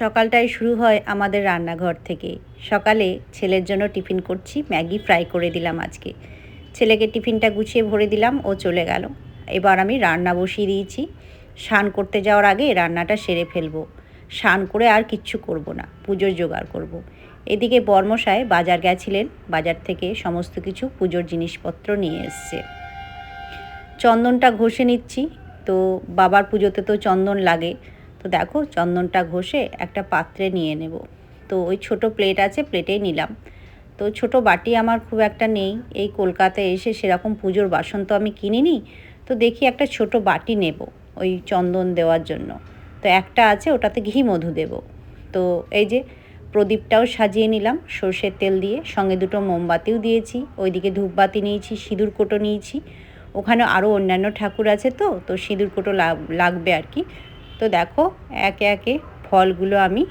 সকালটাই শুরু হয় আমাদের রান্নাঘর থেকে। সকালে ছেলের জন্য টিফিন করছি, ম্যাগি ফ্রাই করে দিলাম আজকে। ছেলেকে টিফিনটা গুছিয়ে ভরে দিলাম, ও চলে গেল। এবার আমি রান্না বসিয়ে দিয়েছি। স্নান করতে যাওয়ার আগে রান্নাটা সেরে ফেলব। স্নান করে আর কিচ্ছু করব না, পুজোর জোগাড় করব। এদিকে বর্মশায় বাজার গেছিলেন, বাজার থেকে সমস্ত কিছু পুজোর জিনিসপত্র নিয়ে এসছে। চন্দনটা ঘষে নিচ্ছি, তো বাবার পুজোতে তো চন্দন লাগে। তো দেখো চন্দনটা ঘষে একটা পাত্রে নিয়ে নেব। তো ওই ছোট প্লেট আছে প্লেটেই নিলাম। তো ছোট বাটি আমার খুব একটা নেই। এই কলকাতায় এসে সেরকম পুজোর বাসন তো আমি কিনিনি। তো দেখি একটা ছোট বাটি নেব ওই চন্দন দেওয়ার জন্য। তো একটা আছে, ওটাতে ঘি মধু দেব। তো এই যে প্রদীপটাও সাজিয়ে নিলাম সর্ষের তেল দিয়ে। সঙ্গে দুটো মোমবাতিও দিয়েছি। ওইদিকে ধূপবাতি নিয়েছি, সিঁদুর কোটো নিয়েছি। ওখানে আরও অন্যান্য ঠাকুর আছে তো তো সিঁদুর কোটো লাগবে আর কি। তো দেখো, একে একে ফলগুলো আমি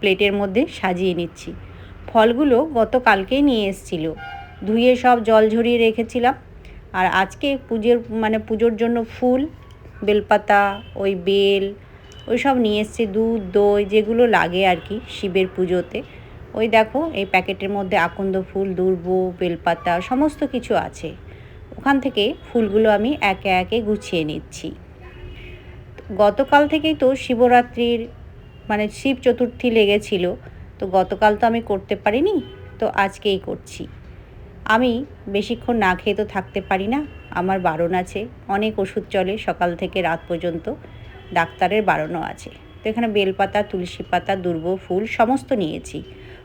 প্লেটের মধ্যে সাজিয়ে নিচ্ছি। ফলগুলো গতকালকেই নিয়ে এসেছিল। ধুয়ে সব জল ঝরিয়ে রেখেছিলাম। আর আজকে পুজোর মানে পুজোর জন্য ফুল, বেলপাতা, ওই বেল, ওই সব নিয়ে এসছে, দুধ, দই, যেগুলো লাগে আর কি শিবের পুজোতে। ওই দেখো, এই প্যাকেটের মধ্যে আকন্দ ফুল, দুর্ব, বেলপাতা, সমস্ত কিছু আছে। ওখান থেকে ফুলগুলো আমি একে একে গুছিয়ে নিচ্ছি। গতকাল থেকেই তো শিবরাত্রির মানে শিব চতুর্থী লেগেছিল, তো গতকাল তো আমি করতে পারিনি, তো আজকেই করছি। আমি বেশিক্ষণ না খেয়ে তো থাকতে পারি না, আমার বারণ আছে, অনেক ওষুধ চলে সকাল থেকে রাত পর্যন্ত, ডাক্তারের বারণও আছে। তো এখানে বেলপাতা, তুলসী পাতা দুর্ব ফুল সমস্ত নিয়েছি।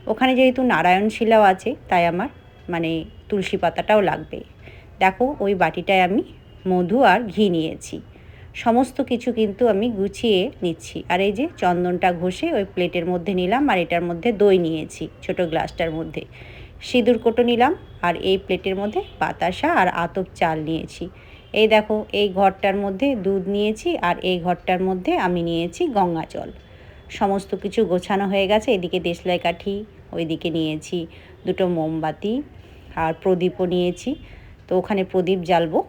ওখানে যেহেতু নারায়ণ শিলাও আছে, তাই আমার মানে তুলসী পাতাটাও লাগবে। দেখো ওই বাটিটায় আমি মধু আর ঘি নিয়েছি। সমস্ত কিছু কিন্তু আমি গুছিয়ে নিচ্ছি। আর এই যে চন্দনটা ঘষে ওই প্লেটের মধ্যে নিলাম আর এটার মধ্যে দই নিয়েছি, ছোট গ্লাসটার মধ্যে। সিঁদুর কোটো নিলাম আর এই প্লেটের মধ্যে বাতাসা আর আতপ চাল নিয়েছি। এই দেখো, এই ঘরটার মধ্যে দুধ নিয়েছি আর এই ঘরটার মধ্যে আমি নিয়েছি গঙ্গা জল। সমস্ত কিছু গোছানো হয়ে গেছে, এদিকে দেশলাই কাঠি, ওইদিকে নিয়েছি দুটো মোমবাতি আর প্রদীপও নিয়েছি। তো ওখানে প্রদীপ জ্বালবো।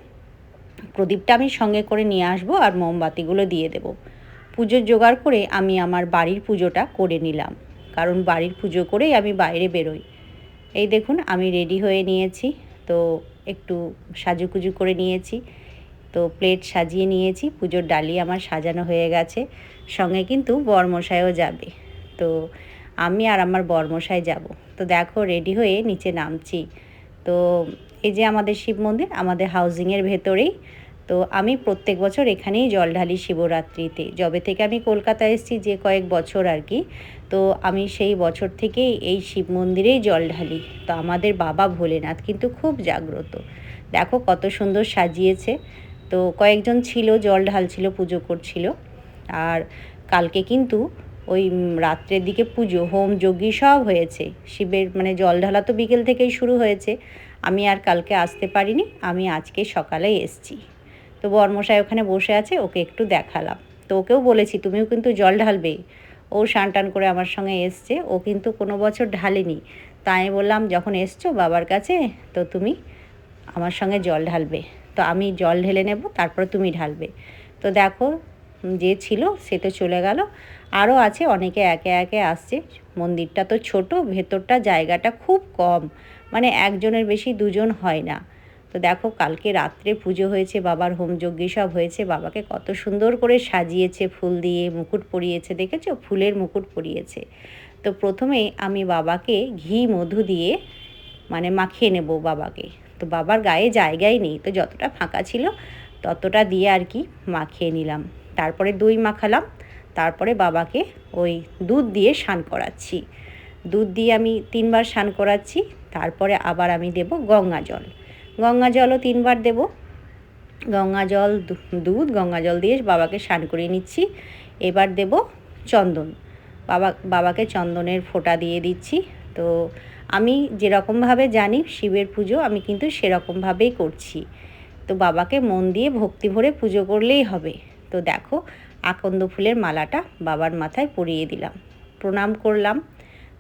প্রদীপটা আমি সঙ্গে করে নিয়ে আসব আর মোমবাতিগুলো দিয়ে দেব। পুজোর জোগাড় করে আমি আমার বাড়ির পুজোটা করে নিলাম। কারণ বাড়ির পুজো করেই আমি বাইরে বেরোই। এই দেখুন, আমি রেডি হয়ে নিয়েছি। তো একটু সাজুকুজু করে নিয়েছি। তো প্লেট সাজিয়ে নিয়েছি। পুজোর ডালি আমার সাজানো হয়ে গেছে। সঙ্গে কিন্তু বরমশাইও যাবে। তো আমি আর আমার বরমশাই যাব। তো দেখো, রেডি হয়ে নিচে নামছি। তো এই যে আমাদের শিব মন্দির, আমাদের হাউজিংয়ের ভেতরেই। তো আমি প্রত্যেক বছর এখানেই জল ঢালি শিবরাত্রিতে। যবে থেকে আমি কলকাতায় এসেছি যে কয়েক বছর আর কি, তো আমি সেই বছর থেকেই এই শিব মন্দিরেই জল ঢালি। তো আমাদের বাবা ভোলেনাথ কিন্তু খুব জাগ্রত। দেখো কত সুন্দর সাজিয়েছে। তো কয়েকজন ছিল, জল ঢালছিল, পুজো করছিল। আর কালকে কিন্তু ওই রাত্রের দিকে পুজো, হোম যজ্ঞী সব হয়েছে। শিবের মানে জল ঢালা তো বিকেল থেকেই শুরু হয়েছে। আমি আর কালকে আসতে পারিনি, আমি আজকে সকালে এসছি। তো বর্মশাই ওখানে বসে আছে, ওকে একটু দেখালাম। তো ওকেও বলেছি, তুমিও কিন্তু জল ঢালবে। ও সান টান করে আমার সঙ্গে এসছে, ও কিন্তু কোনো বছর ঢালেনি। তাই বললাম, যখন এসছো বাবার কাছে, তো তুমি আমার সঙ্গে জল ঢালবে। তো আমি জল ঢেলে নেব, তারপর তুমি ঢালবে। তো দেখো, যে ছিল, সে তো চলে গেল। আরও আছে, অনেকে একে একে আসছে। মন্দিরটা তো ছোট, ভেতরটা জায়গাটা খুব কম। মানে একজনের বেশি দুজন হয় না। তো দেখো, কালকে রাত্রে পুজো হয়েছে, বাবার হোমযজ্ঞ সব হয়েছে, বাবাকে কত সুন্দর করে সাজিয়েছে, ফুল দিয়ে মুকুট পরিয়েছে, দেখেছ? ফুলের মুকুট পরিয়েছে। তো প্রথমে আমি বাবাকে ঘি, মধু দিয়ে মানে মাখিয়ে নেব বাবাকে। তো বাবার গায়ে জায়গাই নেই, তো যতটা ফাঁকা ছিল ততটা দিয়ে আর কি মাখিয়ে নিলাম। তারপরে দই মাখালাম তারপরে বাবাকে ওই দুধ দিয়ে স্নান করাচ্ছি। দুধ দিয়ে আমি তিনবার স্নান করাচ্ছি, তারপরে আবার আমি দেব গঙ্গা জল। গঙ্গা জলও তিনবার দেব। গঙ্গা জল দুধ, গঙ্গা জল দিয়ে বাবাকে স্নান করিয়ে নিচ্ছি। এবার দেব চন্দন। বাবা, বাবাকে চন্দনের ফোঁটা দিয়ে দিচ্ছি। তো আমি যেরকমভাবে জানি শিবের পুজো, আমি কিন্তু সেরকমভাবেই করছি। তো বাবাকে মন দিয়ে ভক্তি ভরে পুজো করলেই হবে। তো দেখো আকন্দ ফুলের মালাটা বাবার মাথায় পরিয়ে দিলাম। প্রণাম করলাম।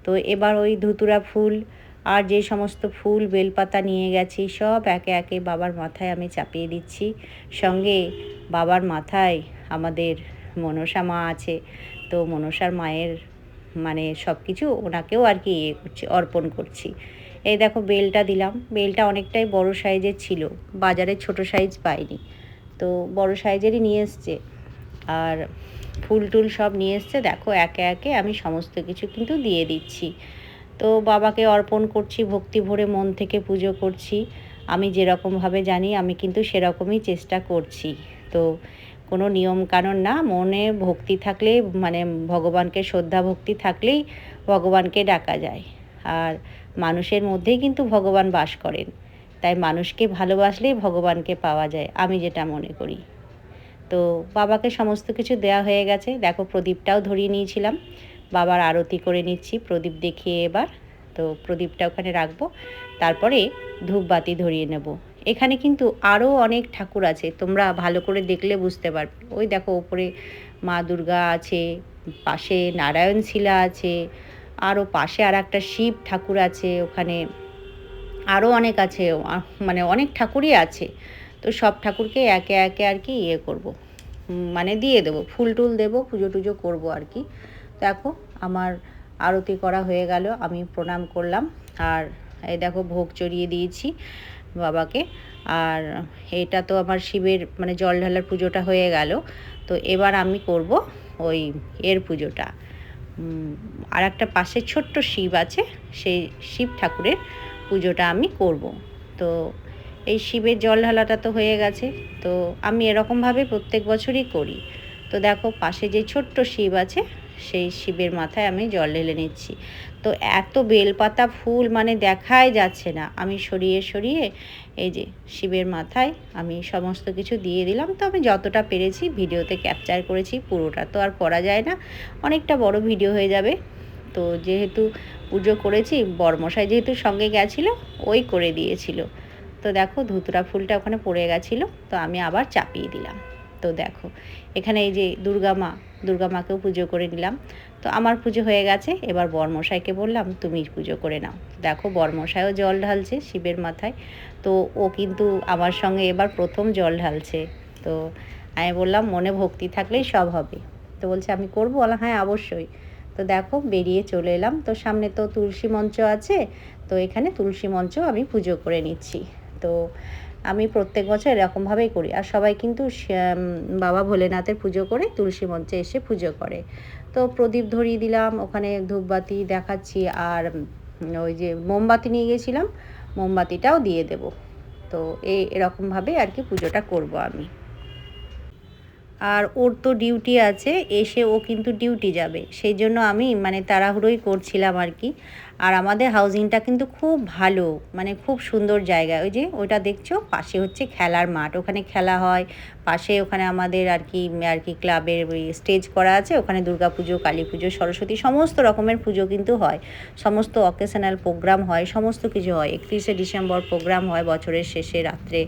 তো এবার ওই ধুতুরা ফুল আর যে সমস্ত ফুল, বেলপাতা নিয়ে গেছি, সব একে একে বাবার মাথায় আমি চাপিয়ে দিচ্ছি। সঙ্গে বাবার মাথায় আমাদের মনসা মা আছে। তো মনসার মায়ের মানে সব কিছু ওনাকেও আর কি ইয়ে করছি, অর্পণ করছি। এই দেখো বেলটা দিলাম। বেলটা অনেকটাই বড় সাইজের ছিল। বাজারে ছোট সাইজ পাইনি। তো বড় সাইজেরই নিয়ে এসছে। আর ফুল টুল সব নিয়ে এসছে। দেখো, একে একে আমি সমস্ত কিছু কিন্তু দিয়ে দিচ্ছি। তো বাবাকে অর্পণ করছি, ভক্তি ভরে মন থেকে পুজো করছি। আমি যেরকমভাবে জানি, আমি কিন্তু সেরকমই চেষ্টা করছি। তো কোনো নিয়ম কানুন না, মনে ভক্তি থাকলে মানে ভগবানকে শ্রদ্ধা ভক্তি থাকলেই ভগবানকে ডাকা যায়। আর মানুষের মধ্যেই কিন্তু ভগবান বাস করেন। তাই মানুষকে ভালোবাসলেই ভগবানকে পাওয়া যায়, আমি যেটা মনে করি। তো বাবাকে সমস্ত কিছু দেয়া হয়ে গেছে। দেখো প্রদীপটাও ধরিয়ে নিয়েছিলাম। বাবার আরতি করে নিচ্ছি, প্রদীপ দেখিয়ে এবার। তো প্রদীপটা ওখানে রাখব। তারপরে ধূপবাতি ধরিয়ে নেব। এখানে কিন্তু আরও অনেক ঠাকুর আছে, তোমরা ভালো করে দেখলে বুঝতে পারবে। ওই দেখো ওপরে মা দুর্গা আছে, পাশে নারায়ণ শিলা আছে আরও পাশে আর একটা শিব ঠাকুর আছে, ওখানে আরও অনেক আছে মানে অনেক ঠাকুরই আছে। তো সব ঠাকুরকে একে একে আর কি ইয়ে করব। মানে দিয়ে দেবো, ফুল টুল দেবো, পুজো টুজো করব আর কি। দেখো, আমার আরতি করা হয়ে গেল, আমি প্রণাম করলাম। আর এই দেখো, ভোগ চড়িয়ে দিয়েছি বাবাকে। আর এটা তো আমার শিবের মানে জল ঢালার পুজোটা হয়ে গেল। তো এবার আমি করব ওই এর পুজোটা। আর একটা পাশে ছোট্ট শিব আছে, সেই শিব ঠাকুরের পুজোটা আমি করব। তো এই শিবের জল ঢালাটা তো হয়ে গেছে, তো আমি এরকমভাবে প্রত্যেক বছরই করি। তো দেখো, পাশে যে ছোট্ট শিব আছে, সেই শিবের মাথায় আমি জল ঢেলে নিচ্ছি। তো এত বেলপাতা ফুল মানে দেখাই যাচ্ছে না। আমি সরিয়ে সরিয়ে এই যে শিবের মাথায় আমি সমস্ত কিছু দিয়ে দিলাম। তো আমি যতটা পেরেছি ভিডিওতে ক্যাপচার করেছি, পুরোটা তো আর করা যায় না। অনেকটা বড় ভিডিও হয়ে যাবে। তো যেহেতু পুজো করেছি, বরমশাই যেহেতু সঙ্গে গেছিল, ওই করে দিয়েছিল। তো দেখো ধুতুরা ফুলটা ওখানে পড়ে গেছিল, তো আমি আবার চাপিয়ে দিলাম। তো দেখো, এখানে এই যে দুর্গা মা, দুর্গা মাকেও পুজো করে নিলাম। তো আমার পুজো হয়ে গেছে, এবার বরমশাইকে বললাম তুমি পুজো করে নাও। দেখো বরমশাইও জল ঢালছে শিবের মাথায়, তো ও কিন্তু আমার সঙ্গে এবার প্রথম জল ঢালছে। তো আমি বললাম, মনে ভক্তি থাকলেই সব হবে। তো বলছে, আমি করব? বললাম হ্যাঁ অবশ্যই। তো দেখো বেরিয়ে চলে এলাম। তো সামনে তো তুলসী মঞ্চ আছে, তো এখানে তুলসী মঞ্চ আমি পুজো করে নিচ্ছি। তো আমি প্রত্যেক বছর এরকমভাবেই করি। আর সবাই কিন্তু বাবা ভোলেনাথের পুজো করে তুলসী মঞ্চে এসে পুজো করে। তো প্রদীপ ধরিয়ে দিলাম, ওখানে ধূপবাতি দেখাচ্ছি আর ওই যে মোমবাতি নিয়ে গেছিলাম মোমবাতিটাও দিয়ে দেব। তো এই এরকমভাবে আর কি পুজোটা করব আমি। আর ওর তো ডিউটি আছে, এসে ও কিন্তু ডিউটি যাবে। সেই জন্য আমি মানে তাড়াহুড়োই করছিলাম আর কি। আর আমাদের হাউজিংটা কিন্তু খুব ভালো মানে খুব সুন্দর জায়গা। ওই যে ওইটা দেখছ? পাশে হচ্ছে খেলার মাঠ। ওখানে খেলা হয়। পাশে ওখানে আমাদের আর কি আর কি ক্লাবের ওই স্টেজ করা আছে। ওখানে দুর্গা পুজো কালী পুজো সরস্বতী, সমস্ত রকমের পুজো কিন্তু হয়। সমস্ত অকেশনাল প্রোগ্রাম হয়, সমস্ত কিছু হয়। একত্রিশে ডিসেম্বর প্রোগ্রাম হয়, বছরের শেষে রাত্রে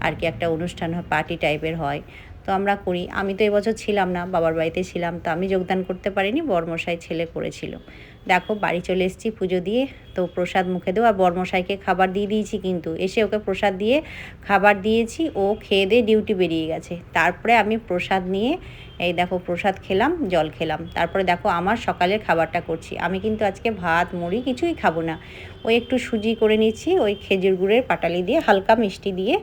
আর কি একটা অনুষ্ঠান হয় পার্টি টাইপের হয়। তো আমরা করি। আমি তো এবছর ছিলাম না, বাবার বাড়িতে ছিলাম, তো আমি যোগদান করতে পারিনি, বর্মশাই ছেলে করেছিল। দেখো, বাড়ি চলে এসেছি পুজো দিয়ে, তো প্রসাদ মুখে দেবো। আর বর্মশাইকে খাবার দিয়ে দিয়েছি কিন্তু, এসে ওকে প্রসাদ দিয়ে খাবার দিয়েছি, ও খেয়ে দিয়ে ডিউটি বেরিয়ে গেছে। তারপরে আমি প্রসাদ নিয়ে, এই দেখো প্রসাদ খেলাম, জল খেলাম। তারপরে দেখো আমার সকালের খাবারটা করছি। আমি কিন্তু আজকে ভাত, মুড়ি কিছুই খাব না। ওই একটু সুজি করে নিচ্ছি, ওই খেজুর গুড়ের পাটালি দিয়ে, হালকা মিষ্টি দিয়ে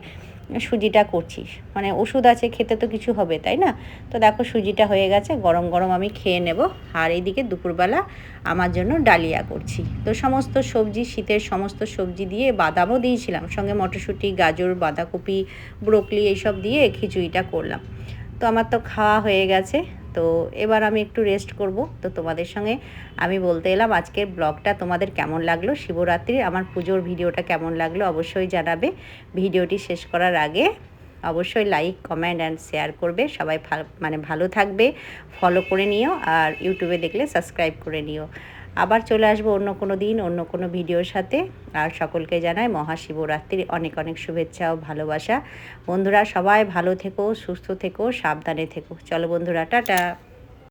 সুজিটা করছিস। মানে ওষুধ আছে, খেতে তো কিছু হবে, তাই না? তো দেখো সুজিটা হয়ে গেছে, গরম গরম আমি খেয়ে নেব। আর এইদিকে দুপুরবেলা আমার জন্য ডালিয়া করছি। তো সমস্ত সবজি, শীতের সমস্ত সবজি দিয়ে বাদামও দিয়েছিলাম। সঙ্গে মটরশুঁটি, গাজর, বাঁধাকপি, ব্রোকলি, এইসব দিয়ে খিচুড়িটা করলাম। তো আমার তো খাওয়া হয়ে গেছে। তো এবার আমি একটু রেস্ট করব। তো তোমাদের সঙ্গে আমি বলতে এলাম আজকের ব্লগটা তোমাদের কেমন লাগল? শিবরাত্রির আমার পুজোর ভিডিওটা কেমন লাগল অবশ্যই জানাবে। ভিডিওটি শেষ করার আগে অবশ্যই লাইক কমেন্ট অ্যান্ড শেয়ার করবে। সবাই মানে ভালো থাকবে। ফলো করে নিও আর ইউটিউবে দেখলে সাবস্ক্রাইব করে নিও। আবার চলে আসব অন্য কোনো দিন, অন্য কোনো ভিডিওর সাথে। আর সকলকে জানাই মহাশিবরাত্রির অনেক অনেক শুভেচ্ছা ও ভালোবাসা। বন্ধুরা, সবাই ভালো থেকো, সুস্থ থেকো, সাবধানে থেকো। চলো বন্ধুরা, টাটা।